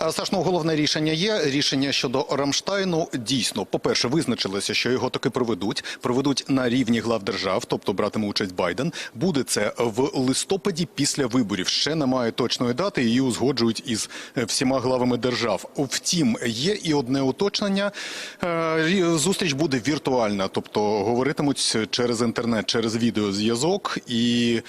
Е, Саш, головне рішення є. Рішення щодо Рамштайну дійсно, по-перше, визначилося, що його таки проведуть. Проведуть на рівні глав держав, тобто братиме участь Байден. Буде це в листопаді після виборів. Ще немає точної дати. Її узгоджують із е, всіма главами держав. Втім, є і одне уточнення. Е, Зустріч буде віртуальна, тобто говоритимуть через інтернет, через відеозв'язок. І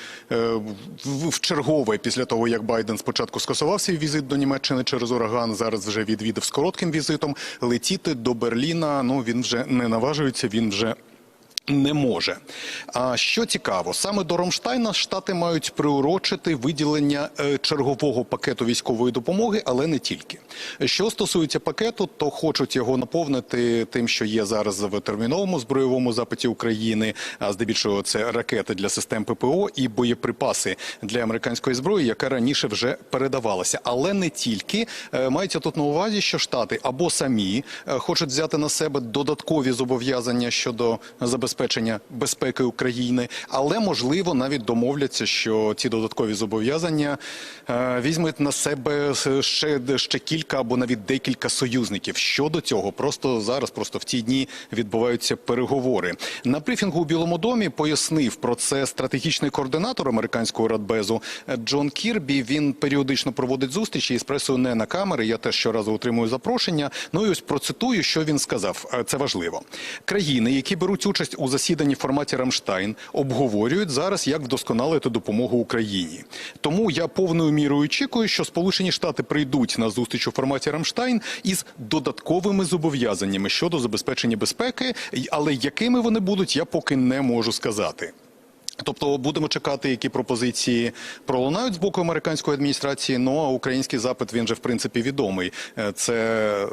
в чергове після того, як Байден спочатку скасував свій візит до Німеччини через ураган, зараз вже відвідав з коротким візитом. Летіти до Берліна. Ну він вже не наважується. Він вже. Не може. А що цікаво, саме до Ромштайна штати мають приурочити виділення е, чергового пакету військової допомоги, але не тільки. Що стосується пакету, то хочуть його наповнити тим, що є зараз в терміновому збройовому запиті України. А здебільшого це ракети для систем ППО і боєприпаси для американської зброї, яка раніше вже передавалася. Але не тільки Е, мається тут на увазі, що штати або самі е, хочуть взяти на себе додаткові зобов'язання щодо забезпечення безпеки України, але можливо навіть домовляться, що ці додаткові зобов'язання е, візьмуть на себе ще, ще кілька або навіть декілька союзників. Щодо цього, просто зараз, просто в ці дні відбуваються переговори. На брифінгу у Білому домі пояснив про це стратегічний координатор американського радбезу е, Джон Кірбі. Він періодично проводить зустрічі із пресою не на камери. Я теж щоразу отримую запрошення. Ну і ось процитую, що він сказав. Е, Це важливо. Країни, які беруть участь у засіданні в форматі Рамштайн, обговорюють зараз, як вдосконалити допомогу Україні. Тому я повною мірою очікую, що Сполучені Штати прийдуть на зустріч у форматі Рамштайн із додатковими зобов'язаннями щодо забезпечення безпеки, але якими вони будуть, я поки не можу сказати. Тобто будемо чекати, які пропозиції пролунають з боку американської адміністрації. Ну а український запит він же в принципі відомий. Е, Це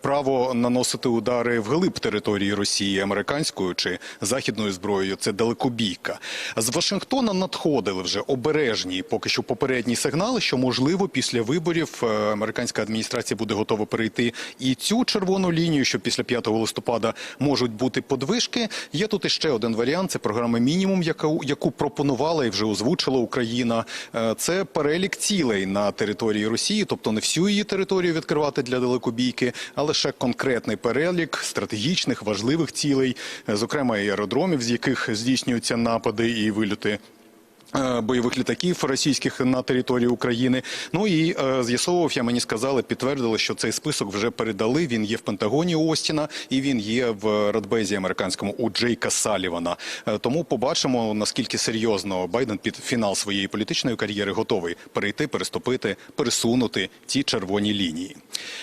право наносити удари вглиб території Росії американською чи західною зброєю. Це далекобійка. З Вашингтона надходили вже обережні, поки що попередні сигнали, що можливо після виборів е, американська адміністрація буде готова перейти і цю червону лінію, що після 5 листопада можуть бути подвижки. Є тут іще один варіант. Це програма мінімум, яка яку пропонувала і вже озвучила Україна. Е, Це перелік цілей на території Росії, тобто не всю її територію відкривати для далекобійки, а лише конкретний перелік стратегічних важливих цілей, е, зокрема аеродромів, з яких здійснюються напади і вильоти. Е, Бойових літаків російських на території України. Ну і е, з'ясовував я, мені сказали, підтвердили, що цей список вже передали. Він є в Пентагоні Остіна і він є в Радбезі американському у Джейка Салівана. Е, тому побачимо наскільки серйозно Байден під фінал своєї політичної кар'єри готовий перейти, переступити, пересунути ті червоні лінії.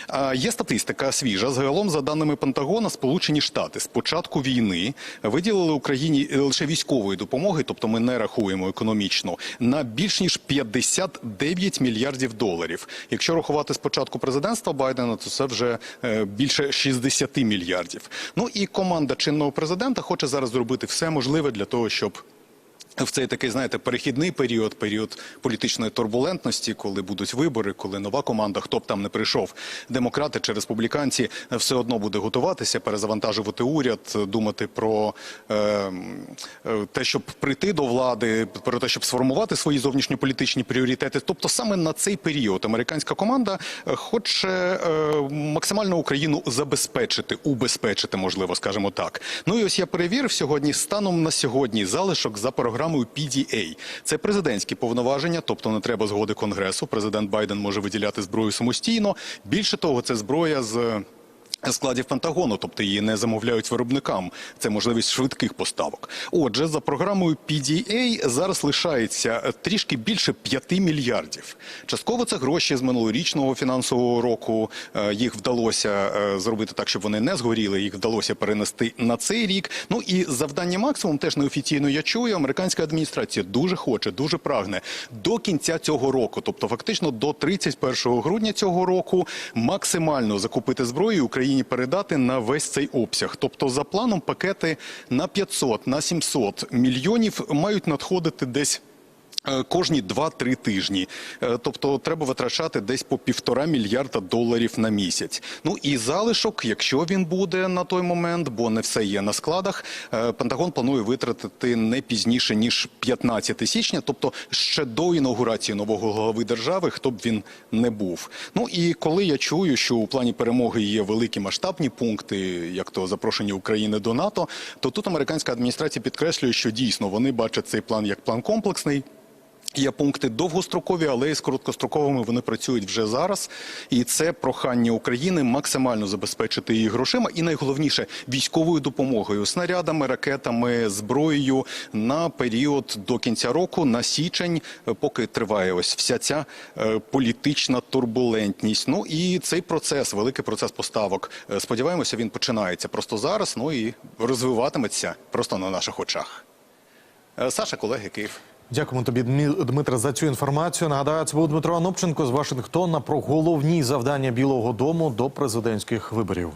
А є статистика свіжа. Загалом, за даними Пентагона, Сполучені Штати з початку війни виділили Україні лише військової допомоги, тобто ми не рахуємо економічно, на більш ніж 59 мільярдів доларів. Якщо рахувати спочатку президентства Байдена, то це вже е, більше 60 мільярдів. Ну і команда чинного президента хоче зараз зробити все можливе для того, щоб в цей такий, знаєте, перехідний період, період політичної турбулентності, коли будуть вибори, коли нова команда, хто б там не прийшов, демократи чи республіканці, все одно буде готуватися, перезавантажувати уряд, думати про е, е, те, щоб прийти до влади, про те, щоб сформувати свої зовнішньополітичні пріоритети. Тобто саме на цей період американська команда е, хоче е, максимально Україну забезпечити, убезпечити, можливо, скажімо так. Ну і ось я перевірив сьогодні станом на сьогодні залишок за програмою PDA. Це президентські повноваження, тобто не треба згоди конгресу. Президент Байден може виділяти зброю самостійно. Більше того, це зброя з. Складів Пентагону, тобто її не замовляють виробникам. Це можливість швидких поставок. Отже, за програмою PDA зараз лишається е, трішки більше 5 мільярдів. Частково це гроші з минулорічного фінансового року. Е, Їх вдалося е, зробити так, щоб вони не згоріли. Їх вдалося перенести на цей рік. Ну і завдання максимум теж неофіційно я чую. Американська адміністрація дуже хоче, дуже прагне до кінця цього року, тобто фактично до 31 грудня цього року, максимально закупити зброю і Україні передати на весь цей обсяг. Тобто, за планом, пакети на 500, на 700 мільйонів мають надходити десь Кожні 2-3 тижні, Е, тобто треба витрачати десь по півтора мільярда доларів на місяць. Ну і залишок, якщо він буде на той момент, бо не все є на складах. е, Пентагон планує витратити не пізніше ніж 15 січня, тобто ще до інаугурації нового глави держави, хто б він не був. Ну і коли я чую, що у плані перемоги є великі масштабні пункти, як то запрошення України до НАТО, то тут американська адміністрація підкреслює, що дійсно вони бачать цей план як план комплексний. Є пункти довгострокові, але і з короткостроковими вони працюють вже зараз. І це прохання України максимально забезпечити її грошима і найголовніше військовою допомогою, снарядами, ракетами, зброєю на період до кінця року, на січень, е, поки триває ось вся ця е, політична турбулентність. Ну і цей процес, великий процес поставок. е, Сподіваємося, він починається просто зараз. Ну і розвиватиметься просто на наших очах. Саша, колеги, Київ. Дякуємо тобі, Дмитре, за цю інформацію. Нагадаю, це був Дмитро Анопченко з Вашингтона про головні завдання Білого Дому до президентських виборів.